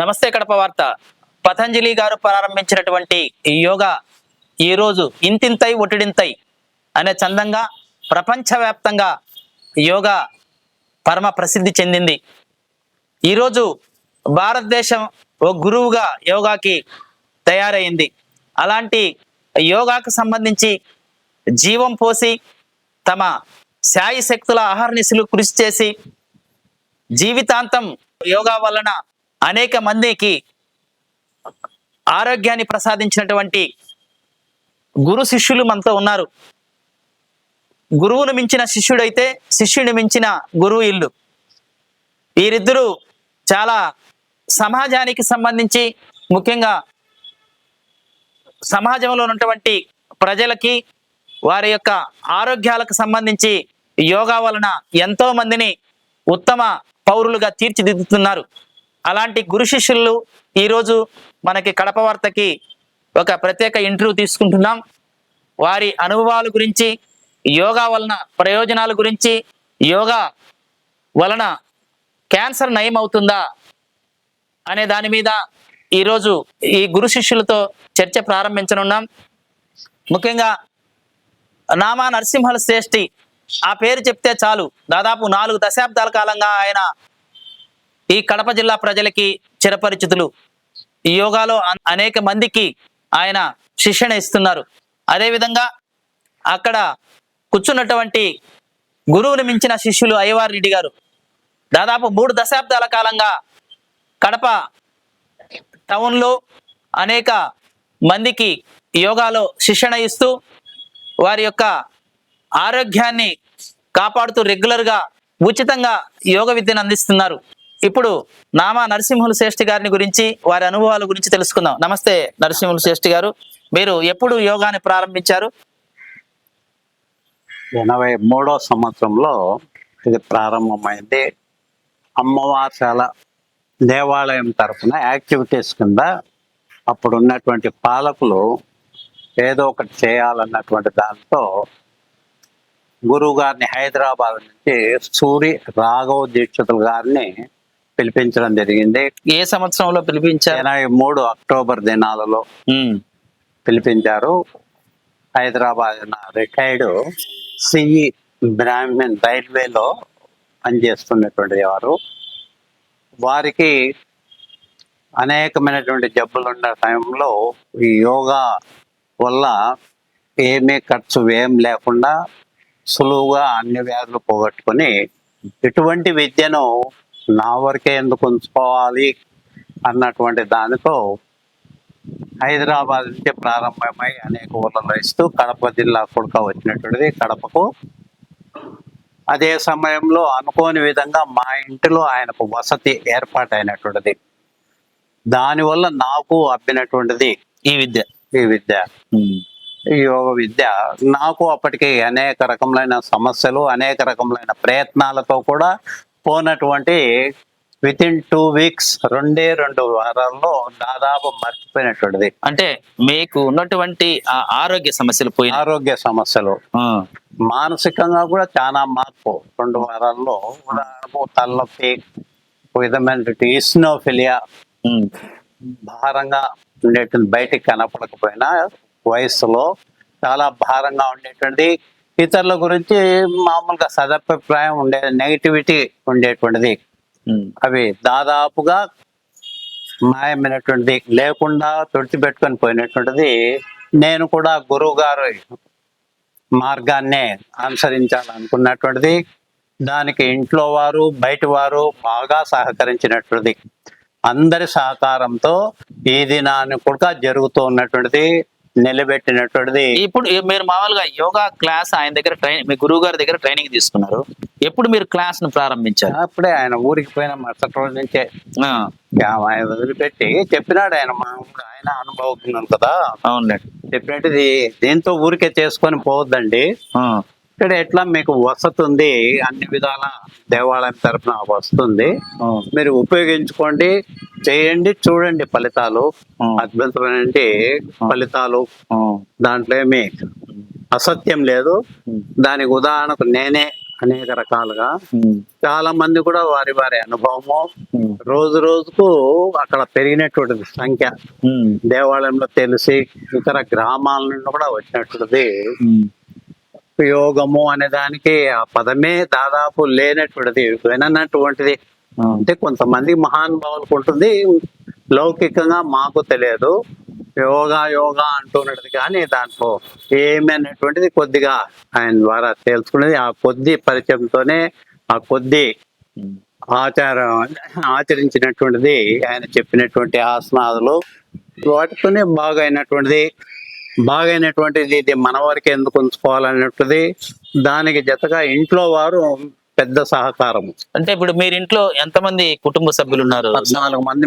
నమస్తే కడప వార్త. పతంజలి గారు ప్రారంభించినటువంటి ఈ యోగా ఈ రోజు ఇంతింతై ఒటిడింతై అనే చందంగా ప్రపంచవ్యాప్తంగా యోగా పరమ ప్రసిద్ధి చెందింది. ఈరోజు భారతదేశం ఓ గురువుగా యోగాకి తయారైంది. అలాంటి యోగాకు సంబంధించి జీవం పోసి తమ శాయి శక్తుల అహర్నిశలు కృషి చేసి జీవితాంతం యోగా వలన అనేక మందికి ఆరోగ్యాన్ని ప్రసాదించినటువంటి గురు శిష్యులు మనతో ఉన్నారు. గురువును మించిన శిష్యుడైతే శిష్యుని మించిన గురువు ఇల్లు. వీరిద్దరూ చాలా సమాజానికి సంబంధించి ముఖ్యంగా సమాజంలో ఉన్నటువంటి ప్రజలకి వారి యొక్క ఆరోగ్యాలకు సంబంధించి యోగా వలన ఎంతో మందిని ఉత్తమ పౌరులుగా తీర్చిదిద్దుతున్నారు. అలాంటి గురు శిష్యులు ఈరోజు మనకి కడప వార్తకి ఒక ప్రత్యేక ఇంటర్వ్యూ తీసుకుంటున్నాం. వారి అనుభవాల గురించి యోగా వలన ప్రయోజనాల గురించి యోగా వలన క్యాన్సర్ నయం అవుతుందా అనే దాని మీద ఈరోజు ఈ గురు శిష్యులతో చర్చ ప్రారంభించనున్నాం. ముఖ్యంగా నామా నరసింహల శ్రేష్ఠి ఆ పేరు చెప్తే చాలు. దాదాపు నాలుగు దశాబ్దాల కాలంగా ఆయన ఈ కడప జిల్లా ప్రజలకి చిరపరిచితులు. ఈ యోగాలో అనేక మందికి ఆయన శిక్షణ ఇస్తున్నారు. అదేవిధంగా అక్కడ కూర్చున్నటువంటి గురువుని మించిన శిష్యులు అయ్యవారి రెడ్డి గారు. దాదాపు మూడు దశాబ్దాల కాలంగా కడప టౌన్లో అనేక మందికి యోగాలో శిక్షణ ఇస్తూ వారి యొక్క ఆరోగ్యాన్ని కాపాడుతూ రెగ్యులర్గా ఉచితంగా యోగ విద్యను అందిస్తున్నారు. ఇప్పుడు నామా నరసింహులు శ్రేష్ఠి గారిని గురించి వారి అనుభవాల గురించి తెలుసుకుందాం. నమస్తే నరసింహులు శ్రేష్ఠి గారు. మీరు ఎప్పుడు యోగాని ప్రారంభించారు? ఎనభై మూడో సంవత్సరంలో ఇది ప్రారంభమైంది. అమ్మవార్శాల దేవాలయం తరఫున యాక్టివిటీస్ కింద అప్పుడు ఉన్నటువంటి పాలకులు ఏదో ఒకటి చేయాలన్నటువంటి దాంతో గురువు గారిని హైదరాబాద్ నుంచి సూరి రాఘవ దీక్షితులు గారిని పిలిపించడం జరిగింది. ఏ సంవత్సరంలో పిలిపించారు? ఎనభై మూడు అక్టోబర్ దినాలలో పిలిపించారు. హైదరాబాద్ రిటైర్డ్ సిఈ బ్రాహ్మణ్ రైల్వేలో పనిచేస్తున్నటువంటి వారు. వారికి అనేకమైనటువంటి జబ్బులు ఉన్న టైంలో ఈ యోగా వల్ల ఏమీ ఖర్చు ఏం లేకుండా సులువుగా అన్ని వ్యాధులు పోగొట్టుకొని ఇటువంటి విద్యను నా వరకే ఎందుకు ఉంచుకోవాలి అన్నటువంటి దానితో హైదరాబాద్ నుంచి ప్రారంభమై అనేక ఊళ్ళలో ఇస్తూ కడప జిల్లా కూడా వచ్చినటువంటిది కడపకు. అదే సమయంలో అనుకోని విధంగా మా ఇంటిలో ఆయనకు వసతి ఏర్పాటైనటువంటిది. దానివల్ల నాకు అబ్బినటువంటిది ఈ విద్య ఈ విద్య. ఈ యోగ విద్య నాకు అప్పటికి అనేక రకములైన సమస్యలు అనేక రకములైన ప్రయత్నాలతో కూడా పోనటువంటి విత్ ఇన్ టూ వీక్స్ రెండే రెండు వారాల్లో దాదాపు మర్చిపోయినటువంటిది. అంటే మీకు ఉన్నటువంటి ఆ ఆరోగ్య సమస్యలు పోయిన ఆరోగ్య సమస్యలు. మానసికంగా కూడా చాలా మార్పు. రెండు వారాల్లో ఉదాహరణకు తలనొప్పి విధమైనటువంటి ఇస్నోఫిలియా భారంగా ఉండేటువంటి బయటికి కనపడకపోయినా వయస్సులో చాలా భారంగా ఉండేటువంటి ఇతరుల గురించి మామూలుగా సదభిప్రాయం ఉండే నెగిటివిటీ ఉండేటువంటిది. అవి దాదాపుగా మాయమైనటువంటిది. లేకుండా తుడిచిపెట్టుకొని పోయినటువంటిది నేను కూడా గురువు గారు మార్గాన్నే అనుసరించాలనుకున్నటువంటిది. దానికి ఇంట్లో వారు బయట వారు బాగా సహకరించినటువంటిది. అందరి సహకారంతో ఈ దినాన్ని కూడా జరుగుతూ ఉన్నటువంటిది. నిలబెట్టినటువంటిది. ఇప్పుడు మీరు మామూలుగా యోగా క్లాస్ ఆయన దగ్గర ట్రైన్ మీ గురువు గారి దగ్గర ట్రైనింగ్ తీసుకున్నారు. ఎప్పుడు మీరు క్లాస్ను ప్రారంభించారు? అప్పుడే ఆయన ఊరికి పోయిన మరుసటి రోజు నుంచే. ఆ, ఆయన వదిలిపెట్టి చెప్పినాడు ఆయన మామూలుగా ఆయన అనుభవజ్ఞులు కదా. అవునులేండి చెప్పినట్టుది దీంతో ఊరికే చేసుకొని పోవద్దండి. ఇక్కడ ఎట్లా మీకు వసతి ఉంది అన్ని విధాల దేవాలయం తరఫున వస్తుంది. మీరు ఉపయోగించుకోండి చేయండి చూడండి ఫలితాలు. అద్భుతమైన ఫలితాలు. దాంట్లో ఏమి అసత్యం లేదు. దానికి ఉదాహరణకు నేనే అనేక రకాలుగా. చాలా మంది కూడా వారి వారి అనుభవము. రోజు రోజుకు అక్కడ పెరిగినటువంటిది సంఖ్య. దేవాలయంలో తెలిసి ఇతర గ్రామాల నుండి కూడా వచ్చినటువంటిది. ఉపయోగము యోగము అనే దానికి ఆ పదమే దాదాపు లేనటువంటిది. విననటువంటిది. అంటే కొంతమంది మహానుభావులకు ఉంటుంది. లౌకికంగా మాకు తెలియదు. యోగా యోగా అంటున్నది కానీ దాంట్లో ఏమి అనేటువంటిది కొద్దిగా ఆయన ద్వారా తెలుసుకునేది. ఆ కొద్ది పరిచయంతోనే ఆ కొద్ది ఆచారం ఆచరించినటువంటిది ఆయన చెప్పినటువంటి ఆసనాదులు వాటితోనే బాగా అయినటువంటిది బాగైనటువంటిది ఇది మన వరకు ఎందుకు ఉంచుకోవాలన్నటువంటిది దానికి జతగా ఇంట్లో వారు పెద్ద సహకారము. అంటే ఇప్పుడు మీరు ఇంట్లో ఎంతమంది కుటుంబ సభ్యులు ఉన్నారు పద్నాలుగు మంది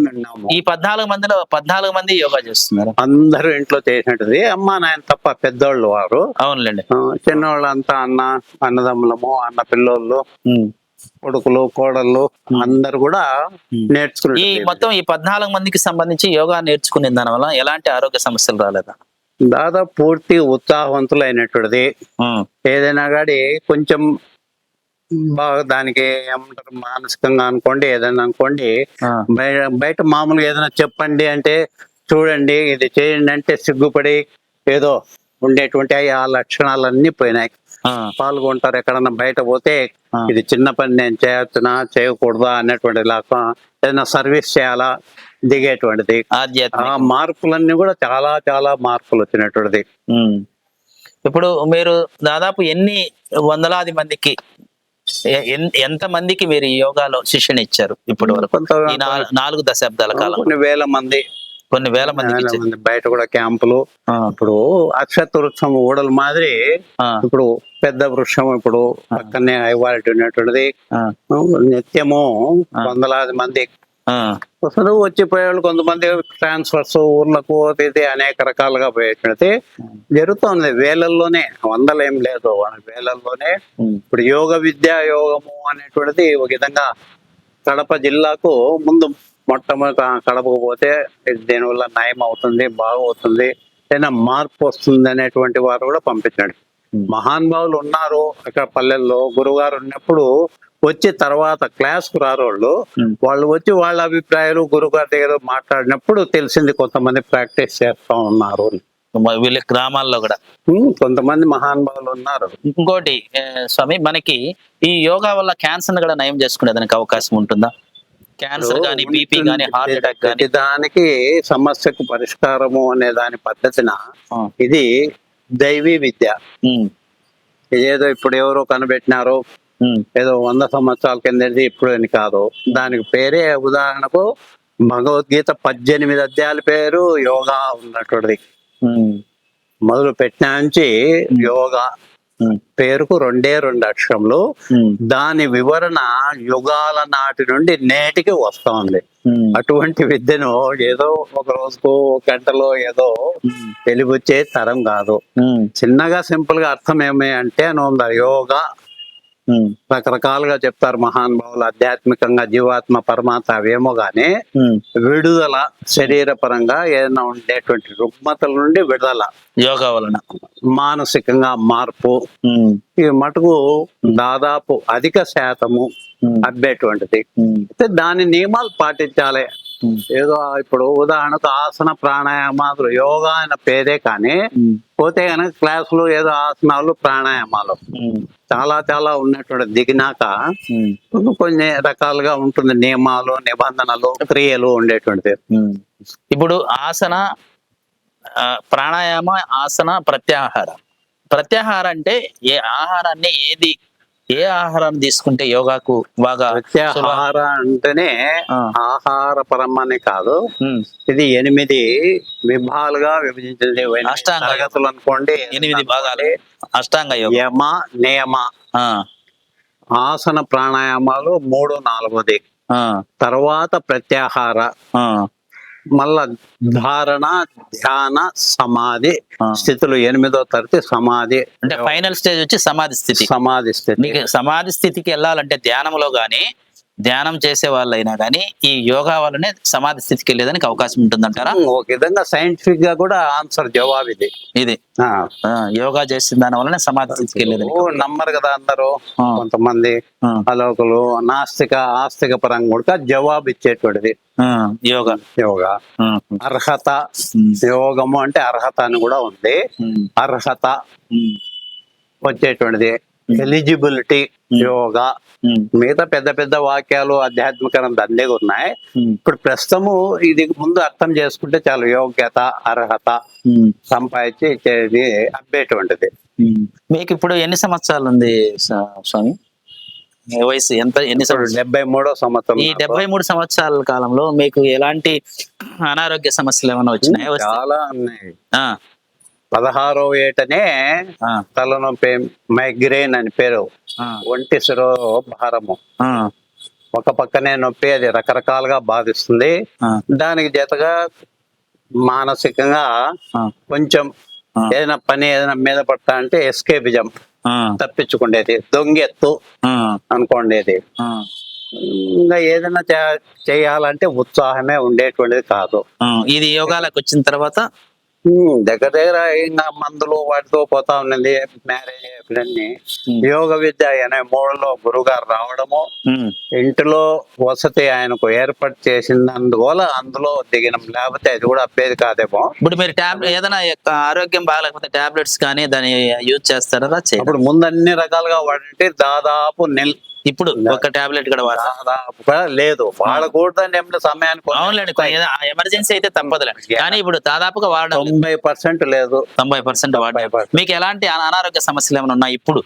ఈ పద్నాలుగు మందిలో పద్నాలుగు మంది యోగా చేస్తున్నారు. అందరూ ఇంట్లో చేసినట్టుది అమ్మ నాయన తప్ప పెద్దోళ్ళు వారు. అవునులేండి. ఆ, చిన్నోళ్ళు అంతా అన్న అన్నదమ్ములము అన్న పిల్లోళ్ళు. కొడుకులు కోడళ్ళు అందరు కూడా ఈ నేర్చుకున్నారు మొత్తం ఈ పద్నాలుగు మందికి సంబంధించి యోగా నేర్చుకునే దాని వల్ల ఎలాంటి ఆరోగ్య సమస్యలు రాలేదా? దాదాపు పూర్తి ఉత్సాహవంతులైనటువంటిది ఏదైనా గాడి కొంచెం బాగా దానికి ఏమంటారు మానసికంగా అనుకోండి ఏదైనా అనుకోండి బయట మామూలుగా ఏదైనా చెప్పండి అంటే చూడండి ఇది చేయండి అంటే సిగ్గుపడి ఏదో ఉండేటువంటి ఆ లక్షణాలన్నీ పోయినాయి. పాల్గొంటారు ఎక్కడన్నా బయట పోతే. ఇది చిన్న పని నేను చేయొచ్చునా చేయకూడదా అనేటువంటి లాగా ఏదైనా సర్వీస్ చేయాలా దిగేటువంటిది. ఆ మార్పులన్నీ కూడా చాలా చాలా మార్పులు వచ్చినటువంటిది. ఇప్పుడు మీరు దాదాపు ఎన్ని వందలాది మందికి ఎంత మందికి మీరు యోగాలో శిక్షణ ఇచ్చారు ఇప్పటి వరకు? నాలుగు దశాబ్దాల కాలం కొన్ని వేల మంది. కొన్ని వేల మంది బయట కూడా క్యాంపులు. ఇప్పుడు అక్షత వృక్షం ఊడల మాదిరి ఇప్పుడు పెద్ద వృక్షం ఇప్పుడు పక్కనే హైవాలిటీ ఉన్నటువంటిది. నిత్యము. వందలాది మంది అసలు వచ్చిపోయేవాళ్ళు కొంతమంది ట్రాన్స్ఫర్స్ ఊర్లకు ఇది అనేక రకాలుగా పోయేటువంటిది జరుగుతుంది. వేలల్లోనే వందలు ఏం లేదు. వేలల్లోనే ఇప్పుడు యోగ విద్య యోగము అనేటువంటిది ఒక విధంగా కడప జిల్లాకు ముందు మొట్టమొదట కడపకు పోతే ఇది దీనివల్ల నయం అవుతుంది బాగవుతుంది ఏదైనా మార్పు వస్తుంది అనేటువంటి వారు కూడా పంపించాడు. మహానుభావులు ఉన్నారు అక్కడ పల్లెల్లో. గురువుగారు ఉన్నప్పుడు వచ్చి తర్వాత క్లాస్కు రారోళ్ళు ఉమ్. వాళ్ళు వచ్చి వాళ్ళ అభిప్రాయాలు గురువుగారి దగ్గర మాట్లాడినప్పుడు తెలిసింది కొంతమంది ప్రాక్టీస్ చేస్తా ఉన్నారు వీళ్ళ గ్రామాల్లో కూడా. ఉమ్, కొంతమంది మహానుభావులు ఉన్నారు. ఇంకోటి స్వామి మనకి ఈ యోగా వల్ల క్యాన్సర్ కూడా నయం చేసుకునే దానికి అవకాశం ఉంటుందా? క్యాన్సర్ కానీ బీపీ కానీ హార్ట్ అటాక్ కానీ దానికి సమస్యకు పరిష్కారము అనే దాని పద్ధతిన. ఇది దైవీ విద్య. ఏదో ఇప్పుడు ఎవరో కనిపెట్టినారో ఏదో వంద సంవత్సరాల కిందది ఇప్పుడు అని కాదు. దానికి పేరే ఉదాహరణకు భగవద్గీత పద్దెనిమిది అధ్యాయాల పేరు యోగా ఉన్నటువంటిది మొదలు పెట్టిన నుంచి యోగా పేరుకు రెండే రెండు అక్షరములు. దాని వివరణ యుగాల నాటి నుండి నేటికి వస్తా ఉంది. అటువంటి విద్యను ఏదో ఒక రోజుకు ఒక గంటలో ఏదో వెలిబుచ్చే తరం కాదు. చిన్నగా సింపుల్గా అర్థం ఏమి అంటే అని ఉంది యోగా రకరకాలుగా చెప్తారు మహానుభావులు ఆధ్యాత్మికంగా జీవాత్మ పరమాత్మ అవేమో గానీ విడుదల శరీర పరంగా ఏదైనా ఉండేటువంటి రుగ్మతల నుండి విడుదల. యోగా వలన. మానసికంగా మార్పు. ఈ మటుకు దాదాపు అధిక శాతము అబ్బేటువంటిది. అయితే దాని నియమాలు పాటించాలి. ఏదో ఇప్పుడు ఉదాహరణకు ఆసన ప్రాణాయామాలు యోగా అన్న పేరే కానీ పోతే కనుక క్లాసులు ఏదో ఆసనాలు ప్రాణాయామాలు. చాలా చాలా ఉన్నటువంటి దిగినాక కొన్ని రకాలుగా ఉంటుంది. నియమాలు నిబంధనలు క్రియలు ఉండేటువంటిది. ఇప్పుడు ఆసన ప్రాణాయామ ఆసన ప్రత్యాహార. ప్రత్యాహార అంటే ఏ ఆహారాన్ని ఏది ఏ ఆహారాన్ని తీసుకుంటే యోగాకు బాగా ప్రత్యాహార అంటేనే. ఆహార పరమని కాదు. ఇది ఎనిమిది విభాలుగా విభజించింది. ఎనిమిది అష్టాంగ తరగతులు అనుకోండి. ఎనిమిది భాగాలు. అష్టాంగ యమ నియమ. ఆసన ప్రాణాయామాలు మూడు నాలుగోది. ఆ, తర్వాత ప్రత్యాహార. మళ్ళా ధారణ ధ్యాన సమాధి. స్థితులు ఎనిమిదో తరగతి సమాధి. అంటే ఫైనల్ స్టేజ్ వచ్చి సమాధి స్థితి. సమాధి స్థితి. మీకు సమాధి స్థితికి వెళ్ళాలంటే ధ్యానంలో గాని ధ్యానం చేసే వాళ్ళైనా కానీ ఈ యోగా వల్లనే సమాధి స్థితికి వెళ్ళేదానికి అవకాశం ఉంటుందంటారా? ఒక విధంగా సైంటిఫిక్గా కూడా ఆన్సర్ జవాబు ఇది. ఇది. యోగా చేసిన దాని వల్లనే సమాధి స్థితికి వెళ్ళేదానికి ఓ, నమ్మరు కదా అందరూ. కొంతమంది అలోకులు నాస్తిక ఆస్తిక పరంగా కూడా జవాబు ఇచ్చేటువంటిది. యోగా. యోగా. అర్హత. యోగము అంటే అర్హత అని కూడా ఉంది. అర్హత వచ్చేటువంటిది. ఎలిజిబిలిటీ యోగా ఉమ్, మిగతా పెద్ద పెద్ద వాక్యాలు ఆధ్యాత్మిక దండేగా ఉన్నాయి. ఇప్పుడు ప్రస్తుతము ఇది ముందు అర్థం చేసుకుంటే చాలు. యోగ్యత అర్హత సంపాదించి ఇచ్చేది అబ్బేటువంటిది. మీకు ఇప్పుడు ఎన్ని సంవత్సరాలు ఉంది స్వా- స్వామి? మీ వయసు ఎంత ఎన్ని డెబ్బై మూడో సంవత్సరం ఈ. డెబ్బై మూడు సంవత్సరాల కాలంలో మీకు ఎలాంటి అనారోగ్య సమస్యలు ఏమైనా వచ్చినాయి? చాలా ఉన్నాయి. ఆ, పదహారో ఏటనే తలనొప్పి మైగ్రేన్ అని పేరు. ఒంటి శిరో భారము ఒక పక్కనే నొప్పి అది రకరకాలుగా బాధిస్తుంది. దానికి జతగా మానసికంగా కొంచెం. ఏదైనా పని ఏదైనా మీద పడతా అంటే ఎస్కేపిజం తప్పించుకునేది దొంగెత్తు అనుకోండేది. ఇంకా ఏదైనా చేయాలంటే ఉత్సాహమే ఉండేటువంటిది కాదు. ఇది యోగాలకు వచ్చిన తర్వాత దగ్గర దగ్గర ఇంకా మందులు వాటితో పోతా ఉన్నది. మ్యారేజ్ అయిపోయింది యోగ విద్య ఎనభై మూడులో గురుగారు రావడము. ఇంటిలో వసతి ఆయనకు ఏర్పాటు చేసినందువల్ల అందులో దిగినం. లేకపోతే అది కూడా అప్పేది కాదేమో. ఇప్పుడు మీరు టాబ్లెట్ ఏదైనా ఆరోగ్యం బాగాలేకపోతే టాబ్లెట్స్ కానీ దాన్ని యూజ్ చేస్తారా? అప్పుడు ముందు అన్ని రకాలుగా వాడంటే దాదాపు నెల ఇప్పుడు ఒక టాబ్లెట్ కూడా లేదు. వాడకూడదని ఏమిటి సమయానికి అవునులేండి ఎమర్జెన్సీ అయితే తప్పదులే. కానీ ఇప్పుడు దాదాపుగా వాడడం తొంభై పర్సెంట్ లేదు. తొంభై పర్సెంట్ వాడారు 90%. మీకు ఎలాంటి అనా- అనారోగ్య సమస్యలు ఏమైనా ఉన్నాయి ఇప్పుడు?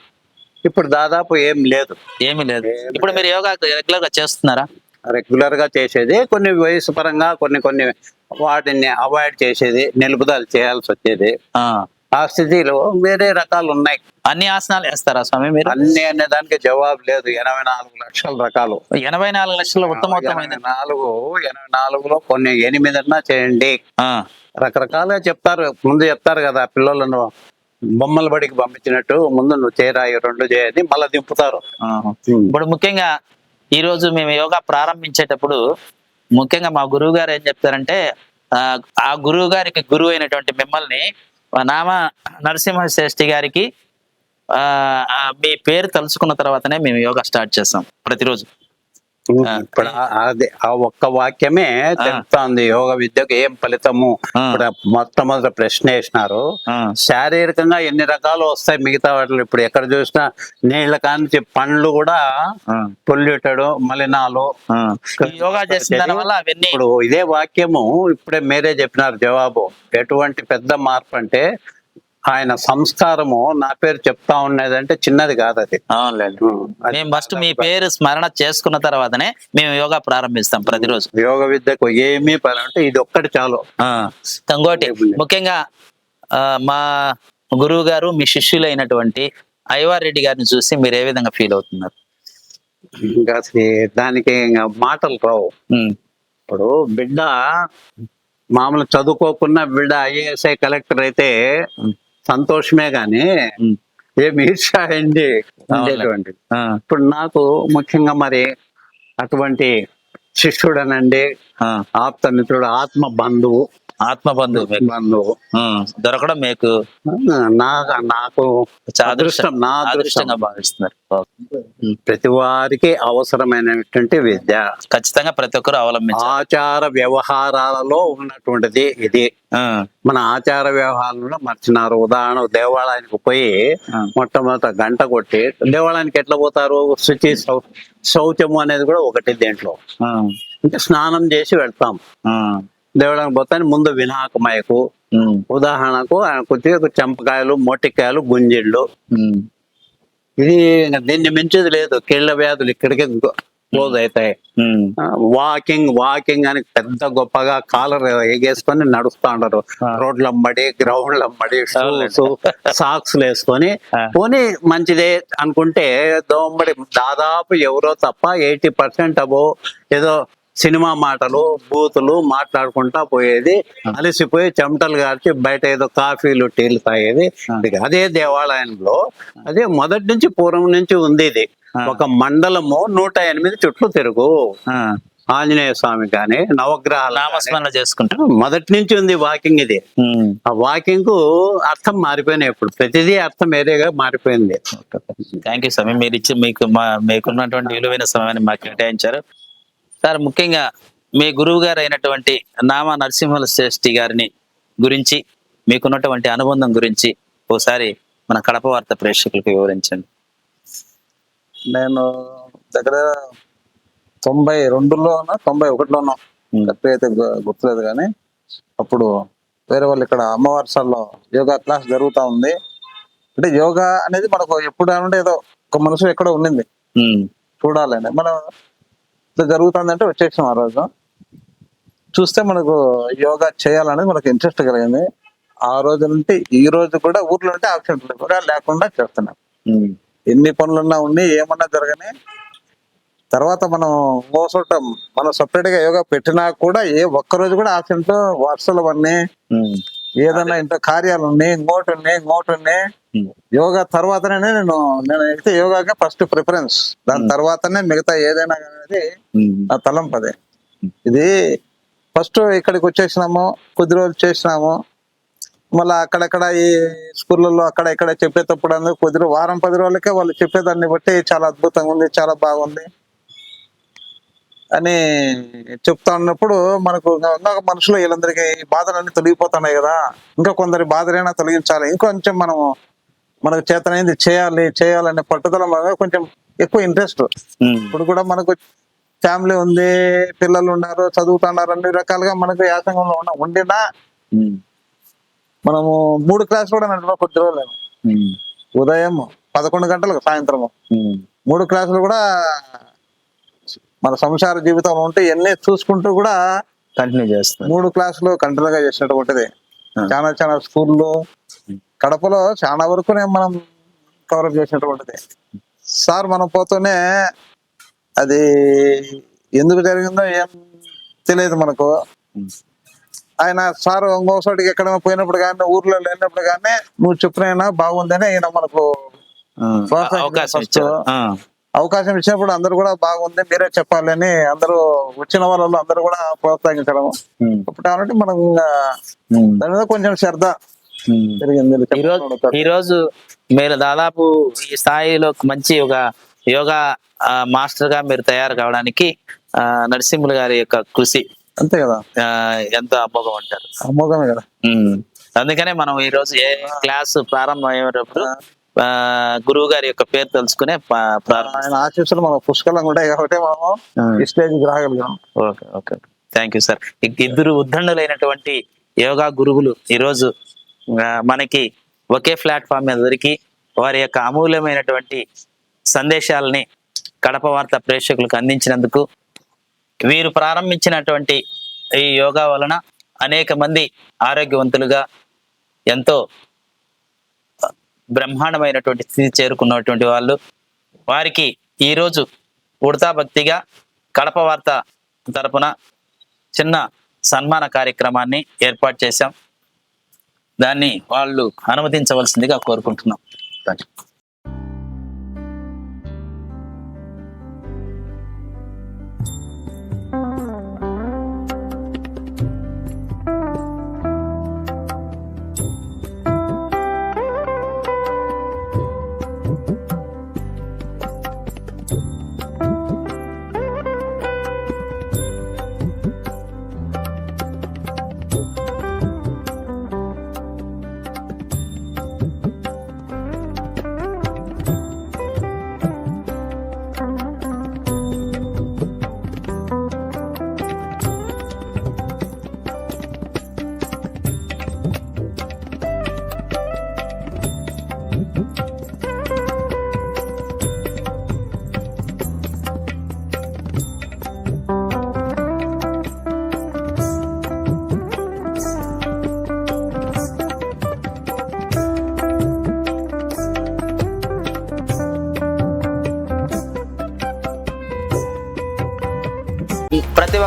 ఇప్పుడు దాదాపు ఏం లేదు. ఏమీ లేదు. ఇప్పుడు మీరు యోగా రెగ్యులర్గా చేస్తున్నారా? రెగ్యులర్గా చేసేది కొన్ని వయసు పరంగా కొన్ని కొన్ని వాటిని అవాయిడ్ చేసేది నిలుపుదల చేయాల్సి వచ్చేది. ఆ. స్థితిలో వేరే రకాలు ఉన్నాయి. అన్ని ఆసనాలు వేస్తారా స్వామి మీరు? అన్ని అనే దానికి జవాబు లేదు. ఎనభై నాలుగు లక్షల రకాలు. ఎనభై నాలుగు లక్షల ఉత్తమోత్తమైన నాలుగు ఎనభై నాలుగులో కొన్ని ఎనిమిదన్నా చేయండి. ఆ, రకరకాలుగా చెప్తారు. ముందు చెప్తారు కదా పిల్లలను బొమ్మల బడికి పంపించినట్టు. ముందు నువ్వు చేయరా ఈ రెండు చేయని మళ్ళీ దింపుతారు. ఇప్పుడు ముఖ్యంగా ఈ రోజు మేము యోగా ప్రారంభించేటప్పుడు ముఖ్యంగా మా గురువు గారు ఏం చెప్తారంటే ఆ, ఆ గురువు గారికి గురువు అయినటువంటి మిమ్మల్ని నామ నరసింహ శ్రేష్ఠి గారికి ఆ మీ పేరు తలుచుకున్న తర్వాతనే మేము యోగా స్టార్ట్ చేస్తాం ప్రతిరోజు. ఇప్పుడు అది ఆ ఒక్క వాక్యమే తెలుపుతోంది యోగ విద్యకు ఏం ఫలితము. ఇప్పుడు మొట్టమొదటి ప్రశ్న వేసినారు. శారీరకంగా ఎన్ని రకాలు వస్తాయి మిగతా వాటిలో? ఇప్పుడు ఎక్కడ చూసినా నీళ్ళ కాంచి పండ్లు కూడా పొల్యూటెడ్ మలినాలు. యోగా చేసిన వల్ల అవన్నీ ఇప్పుడు ఇదే వాక్యము ఇప్పుడే మీరే చెప్పినారు జవాబు. ఎటువంటి పెద్ద మార్పు అంటే ఆయన సంస్కారము నా పేరు చెప్తా ఉన్నదంటే చిన్నది కాదు అది. మేము ఫస్ట్ మీ పేరు స్మరణ చేసుకున్న తర్వాతనే మేము యోగా ప్రారంభిస్తాం ప్రతిరోజు. యోగ విద్యకు ఏమీ పని అంటే ఇది ఒక్కటి చాలు. ఇంకోటి ముఖ్యంగా మా గురువు గారు మీ శిష్యులైనటువంటి ఐవార్ రెడ్డి గారిని చూసి మీరు ఏ విధంగా ఫీల్ అవుతున్నారు? ఇంకా దానికి మాటలు రావు. ఇప్పుడు బిడ్డ మామూలు చదువుకోకున్న బిడ్డ ఐఏఎస్ఐ కలెక్టర్ అయితే సంతోషమే గాని ఉమ్, ఏం ఈర్ష ఉండేటువంటి. ఆ, ఇప్పుడు నాకు ముఖ్యంగా మరి అటువంటి శిష్యుడనండి ఆప్త మిత్రుడు ఆత్మ బంధువు ఆత్మ బంధువు మీకు. బంధువు ఉమ్, దొరకడం మీకు నాకు నాకు చాలా అదృష్టం నా అదృష్టం. అదృష్టంగా భావిస్తున్నారు. ప్రతి వారికి అవసరమైనటువంటి విద్య. ఖచ్చితంగా ప్రతి ఒక్కరు అవలంబించాలి. ఆచార వ్యవహారాలలో ఉన్నటువంటిది ఇది. మన ఆచార వ్యవహారంలో మర్చినారు. ఉదాహరణ దేవాలయానికి పోయి మొట్టమొదట గంట కొట్టి దేవాలయానికి ఎట్లా పోతారు? శుచి శౌ- శౌచము అనేది కూడా ఒకటి దేంట్లో. అంటే స్నానం చేసి వెళ్తాం. దేవాలయానికి పోతాను ముందు వినాయకమయ్యకు ఉమ్, ఉదాహరణకు ఆయన కొద్దిగా చెంపకాయలు మొట్టికాయలు గుంజిళ్ళు. ఇది దీన్ని మించేది లేదు. కీళ్ళ వ్యాధులు ఇక్కడికే క్లోజ్ అవుతాయి. వాకింగ్ వాకింగ్ అని పెద్ద గొప్పగా కాలర్ ఎగేసుకొని నడుస్తా ఉంటారు. రోడ్ల అమ్మడి గ్రౌండ్ల అమ్మడి. షూస్ సాక్స్ వేసుకొని. పోనీ మంచిదే అనుకుంటే దోంబడి దాదాపు ఎవరో తప్ప ఎయిటీ పర్సెంట్ అబో ఏదో సినిమా మాటలు బూతులు మాట్లాడుకుంటా పోయేది. అలసిపోయి చెమటలు గార్చి బయట ఏదో కాఫీలు టీలు తాగేది. అదే దేవాలయంలో అదే మొదటి నుంచి పూర్వం నుంచి ఉంది ఇది. ఒక మండలము నూట ఎనిమిది చుట్లు తిరుగు. ఆంజనేయ స్వామి కానీ నవగ్రహాలు గాని. నామస్మరణ చేసుకుంటా. మొదటి నుంచి ఉంది వాకింగ్ ఇది. ఆ వాకింగ్కు అర్థం మారిపోయినాయి ఇప్పుడు. ప్రతిదీ అర్థం వేరేగా మారిపోయింది. థ్యాంక్ యూ స్వామి. మీరు ఇచ్చి మీకు మీకున్నటువంటి విలువైన సమయాన్ని మాకు కేటాయించారు. సార్ ముఖ్యంగా మీ గురువు గారు అయినటువంటి నామ నరసింహల శ్రేష్ఠి గారిని గురించి మీకున్నటువంటి అనుబంధం గురించి ఒకసారి మన కడప వార్త ప్రేక్షకులకు వివరించండి. నేను దగ్గర తొంభై రెండులోనో తొంభై ఒకటిలోనో. కరెక్ట్ అయితే గుర్తులేదు కానీ అప్పుడు వేరే వాళ్ళు ఇక్కడ అమ్మవారిసాల్లో యోగా క్లాస్ జరుగుతా ఉంది. అంటే యోగా అనేది మనకు ఎప్పుడు అంటే ఏదో ఒక మనసు ఎక్కడో ఉండింది. చూడాలని. మనం జరుగుతుందంటే వచ్చేసాం ఆ రోజు చూస్తే మనకు యోగా చేయాలనేది మనకు ఇంట్రెస్ట్ కలిగింది ఆ రోజు నుండి ఈ రోజు కూడా ఊర్లో ఉంటే ఆప్షన్ కూడా లేకుండా చేస్తున్నాం. ఎన్ని పనులున్నా ఉండి ఏమన్నా జరగని తర్వాత మనం ఇంకో చోట మనం సపరేట్గా యోగా పెట్టినా కూడా ఏ ఒక్క రోజు కూడా ఆబ్సెంట్ వరుసలు అన్నీ ఉమ్. ఏదన్నా ఇంట్లో కార్యాలు ఉన్నాయి ఇంకోటి ఉన్నాయి ఇంకోటి ఉన్నాయి. యోగా తర్వాతనే నేను నేను అయితే యోగాకే ఫస్ట్ ప్రిఫరెన్స్ దాని తర్వాతనే మిగతా ఏదైనా అనేది. నా తలంపు అదే ఇది ఫస్ట్ ఇక్కడికి వచ్చేసినాము కొద్ది రోజులు చేసినాము. మళ్ళీ అక్కడక్కడ ఈ స్కూళ్ళల్లో అక్కడ ఇక్కడ చెప్పేటప్పుడు అందరూ కొద్ది వారం పది రోజులకే వాళ్ళు చెప్పేదాన్ని బట్టి చాలా అద్భుతంగా ఉంది చాలా బాగుంది. అని చెప్తా ఉన్నప్పుడు మనకు ఇంకా- మనుషులు వీళ్ళందరికీ ఈ బాధలన్నీ తొలగిపోతున్నాయి కదా ఇంకా కొందరి బాధలైనా తొలగించాలి ఇంకొంచెం మనము మనకు చేతనైంది చేయాలి చేయాలనే పట్టుదల కొంచెం ఎక్కువ ఇంట్రెస్ట్. ఇప్పుడు కూడా మనకు ఫ్యామిలీ ఉంది పిల్లలు ఉన్నారు చదువుతున్నారు అన్ని రకాలుగా మనకు యాసంగంలో ఉన్న ఉండినా. మనము మూడు క్లాస్ కూడా నడిపా కొద్ది రోజులు. ఉదయం పదకొండు గంటలకు సాయంత్రం ఉమ్. మూడు క్లాసులు కూడా మన సంసార జీవితంలో ఉంటే ఎన్ని చూసుకుంటూ కూడా కంటిన్యూ చేస్తారు మూడు క్లాసులు కంటిన్యూగా చేసినటువంటిది ఆ. చాలా చాలా స్కూళ్ళు కడపలో చాలా వరకు మనం కవరప్ చేసినటువంటిది సార్ మనం పోతూనే అది ఎందుకు జరిగిందో ఏం తెలియదు మనకు. ఆయన సార్ ఇంకో చోటికి ఎక్కడ పోయినప్పుడు కానీ ఊర్లో లేనప్పుడు కానీ నువ్వు చెప్పినైనా బాగుందని ఆయన మనకు అవకాశం. అవకాశం ఇచ్చినప్పుడు అందరూ కూడా బాగుంది మీరే చెప్పాలని అందరూ వచ్చిన వాళ్ళు అందరూ కూడా ప్రోత్సహించడం. ఇప్పుడు కాబట్టి మనం. దాని మీద కొంచెం శ్రద్ధ ఈ రోజు మీరు దాదాపు ఈ స్థాయిలో మంచి ఒక యోగా మాస్టర్గా మీరు తయారు కావడానికి ఆ, నరసింహులు గారి యొక్క కృషి అంతే కదా. ఎంతో అమోఘం అంటారు. అమోఘమే కదా. అందుకనే మనం ఈ రోజు ఏ క్లాస్ ప్రారంభం అయ్యేటప్పుడు గురువు గారి యొక్క పేరు తెలుసుకునే ప్రారంభం. ఆయన ఆశీస్సులు మనకు పుష్కలంగా ఉంటాయి కాబట్టి మనము ఈ స్టేజ్కి రాగలిగాం okay okay. Thank you sir ఇద్దరు ఉద్దండులైనటువంటి యోగా గురువులు ఈరోజు మనకి ఒకే ప్లాట్ఫామ్ మీద దొరికి వారి యొక్క అమూల్యమైనటువంటి సందేశాలని కడప వార్త ప్రేక్షకులకు అందించినందుకు వీరు ప్రారంభించినటువంటి ఈ యోగా వలన అనేక మంది ఆరోగ్యవంతులుగా ఎంతో బ్రహ్మాండమైనటువంటి స్థితి చేరుకున్నటువంటి వాళ్ళు. వారికి ఈరోజు ఉడతా భక్తిగా కడప వార్త తరపున చిన్న సన్మాన కార్యక్రమాన్ని ఏర్పాటు చేశాం. దాన్ని వాళ్ళు అనుమతించవలసిందిగా కోరుకుంటున్నాం. థాంక్యూ.